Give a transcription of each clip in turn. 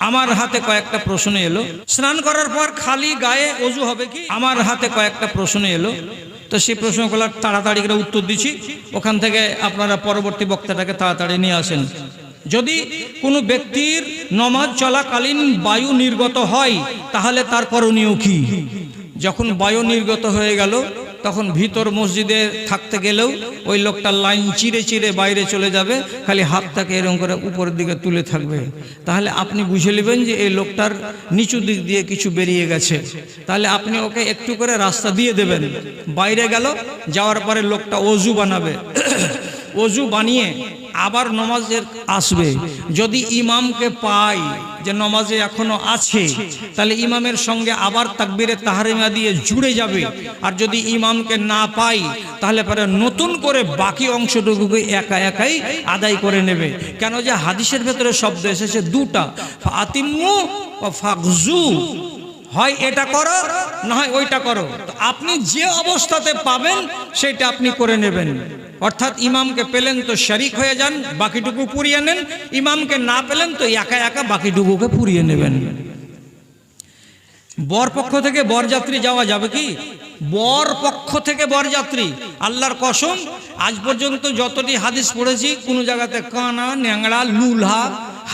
আমার হাতে কয়েকটা প্রশ্ন এলো। স্নান করার পর খালি গায়ে অজু হবে কি? আমার হাতে কয়েকটা প্রশ্ন এলো। তো সেই প্রশ্নগুলো তাড়াতাড়ি করে উত্তর দিচ্ছি। ওখান থেকে আপনারা পরবর্তী বক্তাটাকে তাড়াতাড়ি নিয়ে আসেন। যদি কোনো ব্যক্তির নমাজ চলাকালীন বায়ু নির্গত হয়, তাহলে তার করণীয় কি? যখন বায়ু নির্গত হয়ে গেল তখন ভিতর মসজিদে থাকতে গেলেও ওই লোকটা লাইন চিরে চিরে বাইরে চলে যাবে, খালি হাতটাকে এরকম করে উপরের দিকে তুলে থাকবে। তাহলে আপনি বুঝে নেবেন যে এই লোকটার নিচু দিক দিয়ে কিছু বেরিয়ে গেছে। তাহলে আপনি ওকে একটু করে রাস্তা দিয়ে দেবেন। বাইরে গেল, যাওয়ার পরে লোকটা অজু বানাবে। অজু বানিয়ে আবার নমাজের আসবে। যদি ইমামকে পাই যে নমাজে এখনও আছে, তাহলে ইমামের সঙ্গে আবার তাকবিরে তাহারিমা দিয়ে জুড়ে যাবে। আর যদি ইমামকে না পাই, তাহলে পরে নতুন করে বাকি অংশটুকুকে একা একাই আদায় করে নেবে। কেন যে হাদিসের ভেতরে শব্দ এসেছে দুটা, ফাতিমু ও ফাকজু হয় এটা করো, না হয় ওইটা করো। আপনি যে অবস্থাতে পাবেন, সেটা আপনি করে নেবেন। অর্থাৎ ইমামকে পেলেন তো শরিক হয়ে যান, বাকিটুকু পুরিয়ে নেন। ইমামকে না পেলেন তো একা একা বাকিটুকুকে পুরিয়ে নেবেন। বর পক্ষ থেকে বরযাত্রী যাওয়া যাবে কি? বর পক্ষ থেকে বরযাত্রী আল্লাহর কসম, আজ পর্যন্ত যতটি হাদিস পড়েছি, কোনো জায়গাতে কানা, ন্যাংড়া, লুলহা,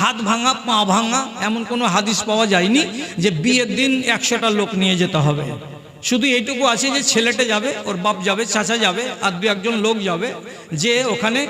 হাত ভাঙা, পা ভাঙা, এমন কোনো হাদিস পাওয়া যায়নি যে বিয়ের দিন একশোটা লোক নিয়ে যেতে হবে। শুধু এইটুকু আছে যে ছেলেটা যাবে, ওর বাপ যাবে, চাচা যাবে, আর দু একজন লোক যাবে, যে ওখানে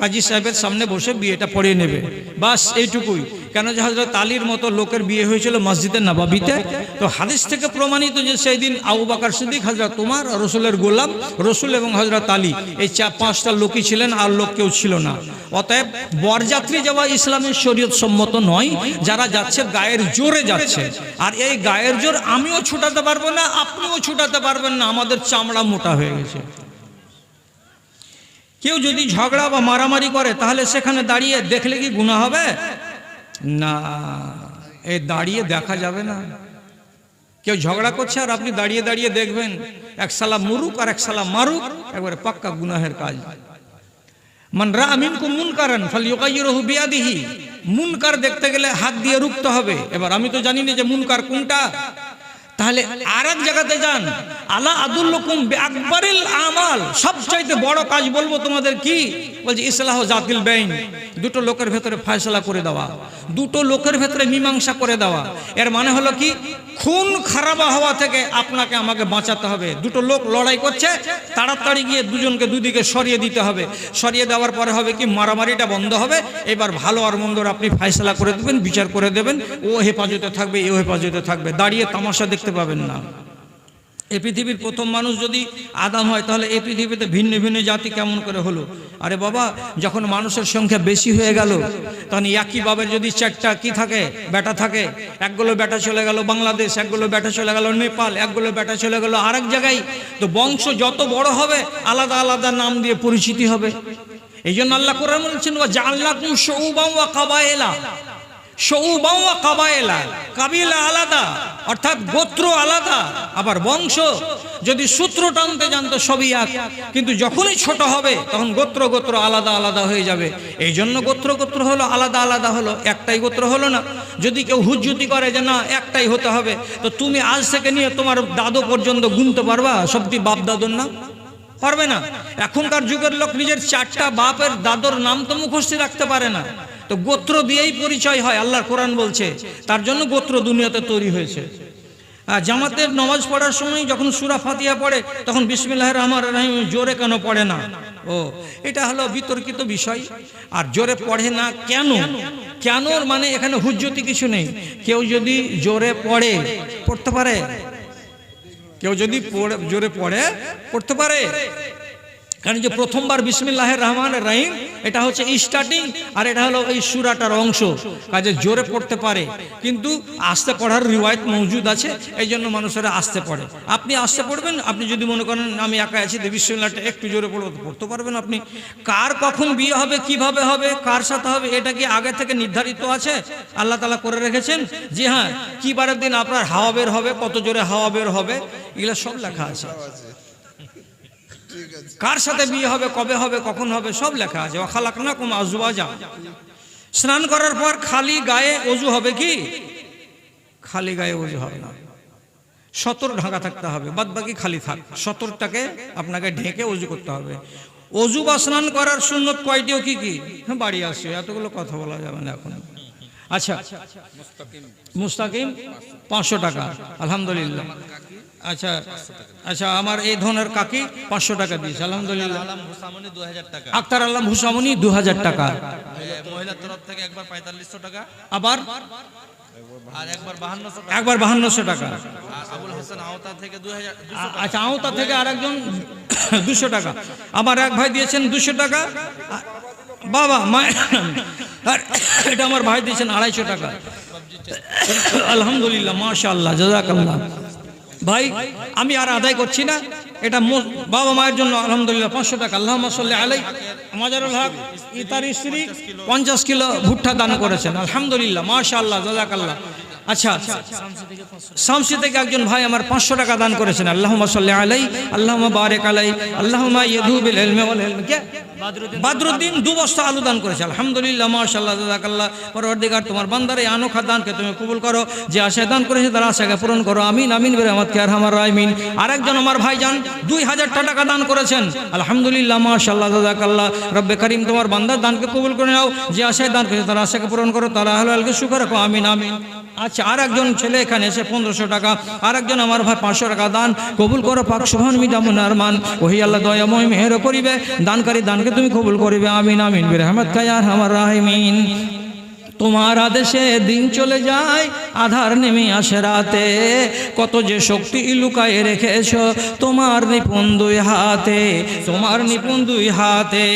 কাজী সাহেবের সামনে বসে বিয়েটা পড়িয়ে নেবে। বাস এইটুকুই। কেন যে হজরত আলীর মতো লোকের বিয়ে হয়েছিল মসজিদের নবাবিতে? তো হাদিস থেকে প্রমাণিত যে সেই দিন আবু বাকার সিদ্দিক হজরত তোমার রসুলের গোলাম, রসুল এবং হজরত আলী, এই চার পাঁচটা লোকই ছিলেন, আর লোক কেউ ছিল না। অতএব বরযাত্রী যাওয়া ইসলামের শরীয়ত সম্মত নয়, যারা যাচ্ছে গায়ের জোরে যাচ্ছে। আর এই গায়ের জোর আমিও ছুটাতে পারব না, আপনিও ছুটাতে পারবেন না, আমাদের চামড়া মোটা হয়ে গেছে। কেউ যদি ঝগড়া বা মারামারি করে, তাহলে সেখানে দাঁড়িয়ে দেখলে কি গুণা হবে? না, এ দাঁড়িয়ে দেখা যাবে না। কেউ ঝগড়া করছে আর আপনি দাঁড়িয়ে দাঁড়িয়ে দেখবেন, এক সালা মুরুক আর এক সালা মারুক, একবারে পাক্কা গুনাহের কাজ। মান রা আমিন কু মুন কারণ ফল ইউকাইরহু বিয়াদিহি। মুনকার দেখতে গেলে হাত দিয়ে রুখতে হবে। এবার আমি তো জানি না যে মুনকার কোনটা। তাহলে আর এক জায়গাতে যান। আলা আদুল্লকুম আকবরিল আমাল। সবচাইতে বড় কাজ বলব তোমাদের কি? বলছে, ইসলাহ জাতিল বেইন। দুটো লোকের ভেতরে ফয়সলা করে দেওয়া। দুটো লোকের ভেতরে মীমাংসা করে দেওয়া। এর মানে হলো কি? খুন খারাপ হওয়া থেকে আপনাকে আমাকে বাঁচাতে হবে। দুটো লোক লড়াই করছে, তাড়াতাড়ি গিয়ে দুজনকে দুদিকে সরিয়ে দিতে হবে। সরিয়ে দেওয়ার পরে হবে কি? মারামারিটা বন্ধ হবে। এবার ভালো আর মন্দর আপনি ফাইসলা করে দেবেন, বিচার করে দেবেন। ও হেফাজতে থাকবে, এও হেফাজতে থাকবে। দাঁড়িয়ে তামাশা দেখতে পাবেন না। এ পৃথিবীর প্রথম মানুষ যদি আদাম হয়, তাহলে এই পৃথিবীতে ভিন্ন ভিন্ন জাতি কেমন করে হলো? আরে বাবা, যখন মানুষের সংখ্যা বেশি হয়ে গেল, তখন একই বাবের যদি চারটা কি থাকে? বেটা থাকে। একগুলো বেটা চলে গেল বাংলাদেশ, একগুলো বেটা চলে গেল নেপাল, একগুলো বেটা চলে গেল আরেক জায়গায়। তো বংশ যত বড় হবে, আলাদা আলাদা নাম দিয়ে পরিচিতি হবে। এই জন্য আল্লাহ কোরআন বলছেন জাল্লা কুম সৌবাম ওয়া কাবায়েলা। সৌবাম ওয়া কাবায়েলা, কাবিলা আলাদা, অর্থাৎ গোত্র আলাদা, আবার বংশ, যদি সূত্র টানতে জানতো সবই এক, কিন্তু যখনই ছোট হবে, তখন গোত্র গোত্র আলাদা আলাদা হয়ে যাবে। এই জন্য গোত্র গোত্র হলো, আলাদা আলাদা হলো, একটাই গোত্র হলো না। যদি কেউ হুজ্জুতি করে যে না, একটাই হতে হবে, তো তুমি আজ থেকে নিয়ে তোমার দাদু পর্যন্ত গুনতে পারবা? সবটি বাপ দাদুর না পারবে না। এখনকার যুগের লোক নিজের চারটা বাপের দাদর নাম তো মুখস্থি রাখতে পারে না। তো গোত্র দিয়েই পরিচয় হয়, আল্লাহর কোরআন বলছে। তার জন্য গোত্র দুনিয়াতে তৈরি হয়েছে। জামাতের নমাজ পড়ার সময় যখন সুরা ফাতিয়া পড়ে, তখন বিসমিল্লাহ রহমান রহিম জোরে কেন পড়ে না? ও, এটা হলো বিতর্কিত বিষয়। আর জোরে পড়ে না কেন? কেনর মানে এখানে হুজ্জতি কিছু নেই। কেউ যদি জোরে পড়ে, পড়তে পারে? কেউ যদি জোরে পড়ে, পড়তে পারে। কারণ যে প্রথমবার বিসমিল্লাহ রহমান রাহিম, এটা হচ্ছে স্টার্টিং আর এটা হলো এই সুরাটার অংশ। কাজে জোরে পড়তে পারে, কিন্তু আস্তে পড়ার রিওয়ায়ত মজুদ আছে এই জন্য মানুষেরা আস্তে পড়ে। আপনি আস্তে পড়বেন, আপনি যদি মনে করেন আমি একা আছি, তো বিসমিল্লাহটা একটু জোরে পড়ব পড়তে পারবেন আপনি। কার কখন বিয়ে হবে, কীভাবে হবে, কার সাথে হবে, এটা কি আগে থেকে নির্ধারিত আছে? আল্লাহ তালা করে রেখেছেন, যে হ্যাঁ কী বারের দিন আপনার হাওয়া বের হবে, কত জোরে হাওয়া বের হবে এগুলো সব লেখা আছে। কার সাথে বিয়ে হবে কবে হবে কখন হবে সব লেখা আছে। খালাক না কোন আজুবাজা স্নান করার পর খালি গায়ে অজু হবে কি? খালি গায়ে অজু হবে না। সতর ঢাকা থাকতে হবে। বাদ বাকি খালি থাক। সতরটাকে আপনাকে ঢেকে অজু করতে হবে। অজু বা স্নান করার সুন্নত কয়টিও কি কি? হ্যাঁ, বাড়ি আসছে। এতগুলো কথা বলা যাবে না এখন। আচ্ছা। মুস্তাকিম, পাঁচশো টাকা। আলহামদুলিল্লাহ। আচ্ছা আচ্ছা আমার এই ধরনের কাকি পাঁচশো টাকা দিয়েছে। আলহামদুলিল্লাহ। আক্তার আল্লাহ হুসামনি দু হাজার টাকা। মহিলার তরফ থেকে একবার পঁয়তাল্লিশশো টাকা আবার একবার বাহান্নশো টাকা। হাসান আওতা থেকে আচ্ছা আরেকজন দুশো টাকা। আমার এক ভাই দিয়েছেন দুশো টাকা। বাবা মায়ের আর এটা আমার ভাই দিয়েছেন আড়াইশো টাকা। আলহামদুলিল্লাহ, মাশাআল্লাহ, জাজাকাল্লাহ। ভাই, আমি আর আদায় করছি না। এটা বাবা মায়ের জন্য আলহামদুলিল্লাহ পাঁচশো টাকা। আল্লাহ সাল্লাহ আলাই মাজারুল হক ইতার তার স্ত্রী পঞ্চাশ কিলো ভুট্টা দান করেছেন। আলহামদুলিল্লাহ, মাশাআল্লাহ, জাজাকাল্লাহ। আচ্ছা শামসি থেকে একজন ভাই আমার পাঁচশো টাকা দান করেছেন। আল্লাহ সাল্লাহ আলাই আল্লাহ বারেক আলাই আল্লাহ? বাদরুদ্দিন দু বস্তা আলু দান করেছে। আলহামদুলিল্লাহ, মাশাআল্লাহ, জাযাকাল্লাহ। পরওয়ারদিগার তোমার বান্দার এই আনোখা দানকে তুমি কবুল করো। যে আশায় দান করেছে, তার আশাকে পূরণ করো। আমিন আমিন বেরে আমার কে আর আমার রাইমিন আরেকজন আমার ভাই যান দুই হাজার টাকা দান করেছেন। আলহামদুলিল্লাহ, মাশাআল্লাহ, জাযাকাল্লাহ। রব্বে করিম, তোমার বান্দার দানকে কবুল করে নাও। যে আশায় দান করেছে, তার আশাকে পূরণ করো। তার আহলালকে সুখ রাখো। আমিন আমিন। আচ্ছা। আর একজন ছেলে এখানে এসে পনেরোশো টাকা, আর একজন আমার ভাই পাঁচশো টাকা দান। কবুল করো পাক সুহান মিটামুন আরমান ওহি আল্লাহ দয়াময় মেহের করিবে। দানকারী দানকে তুমি কবুল করিবে। আমিন আমিন। বীর আহমদ কায়ার আমার রাহিমিন। তোমার আদেশে দিন চলে যায়, আধার নেমে আসে রাতে। কত যে শক্তি লুকায়ে রেখেছ তোমার নিপুণ দুই হাতে, তোমার নিপুণ দুই হাতে।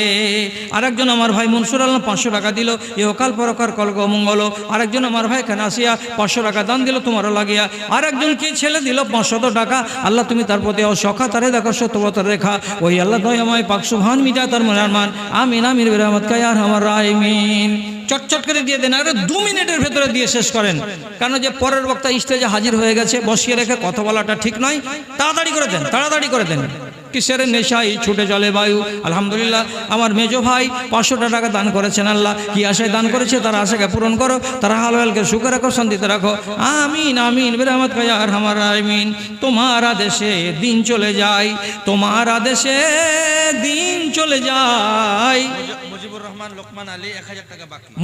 আরেকজন আমার ভাই মনসুর আল্লাহ পাঁচশো টাকা দিল ইহকাল পরকার কলক মঙ্গল। আরেকজন আমার ভাই কেন আসিয়া পাঁচশো টাকা দান দিল, তোমারও লাগিয়া। আরেকজন কি ছেলে দিল পাঁচশত টাকা? আল্লাহ তুমি তার প্রতি সখা, তারে দেখো সত্যবতার রেখা। ওই আল্লাহ দয়াময়, পাক সুভান মিটা তার মনের মান। আমিন আমিন, বিরামত কায়ার আমার রায়মিন চটচট করে দিয়ে দেন, আরে দু মিনিটের ভেতরে দিয়ে শেষ করেন। কেন যে পরের বক্তা স্টেজে হাজির হয়ে গেছে, বসিয়ে রেখে কথা বলাটা ঠিক নয়, তাড়াতাড়ি করে দেন, তাড়াতাড়ি করে দেন। কিসের নেশাই ছুটে চলে বায়ু। আলহামদুলিল্লাহ, আমার মেজো ভাই পাঁচশো টাকা দান করেছেন আল্লাহ। কি আশায় দান করেছে? তার আশাকে পূরণ করো, তারা হালওয়ালকে সুখে রাখো, শান্তিতে রাখো। আমিন আমিন বেরামত কায়ার আমার আমিন তোমার আদেশে দিন চলে যায়, তোমার আদেশে দিন চলে যায়।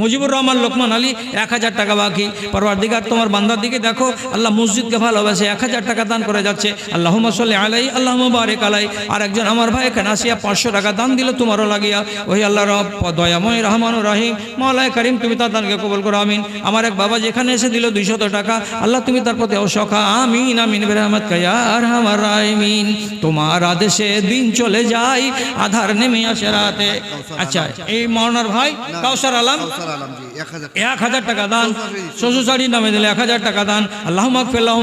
মুজিবুর রহমান, লোকমান আলী এক হাজার টাকা বাকি। পরবার দিগার তোমার বান্দার দিকে দেখো, আল্লাহ মসজিদকে ভালোবাসে, এক হাজার টাকা দান করে যাচ্ছে। আল্লাহ সাল্লি আলাই আল্লাহ মুবারেক আলাই আর একজন আমার ভাই এখানে আসিয়া পাঁচশো টাকা দান দিল তোমারও লাগিয়া। ওই আল্লাহ রব দয়াময় রহমান রাহিম। মৌলায় করিম, তুমি তার দানকে কবল করো, আমিন। আমার এক বাবা যেখানে এসে দিল দুইশত টাকা, আল্লাহ তুমি তার প্রতি অসখা আমিন আমিন, বেরহমত কায়ার আমার রাইমিন তোমার আদেশে দিন চলে যায়, আধার নেমে আসে রাতে। আচ্ছা এই মরনার ভাই কাউসার আলম? এক হাজার টাকা। দান। শ্বশুর শাড়ি নামে দিলে এক হাজার টাকা দান। আল্লাহ মাকফিল্লাহ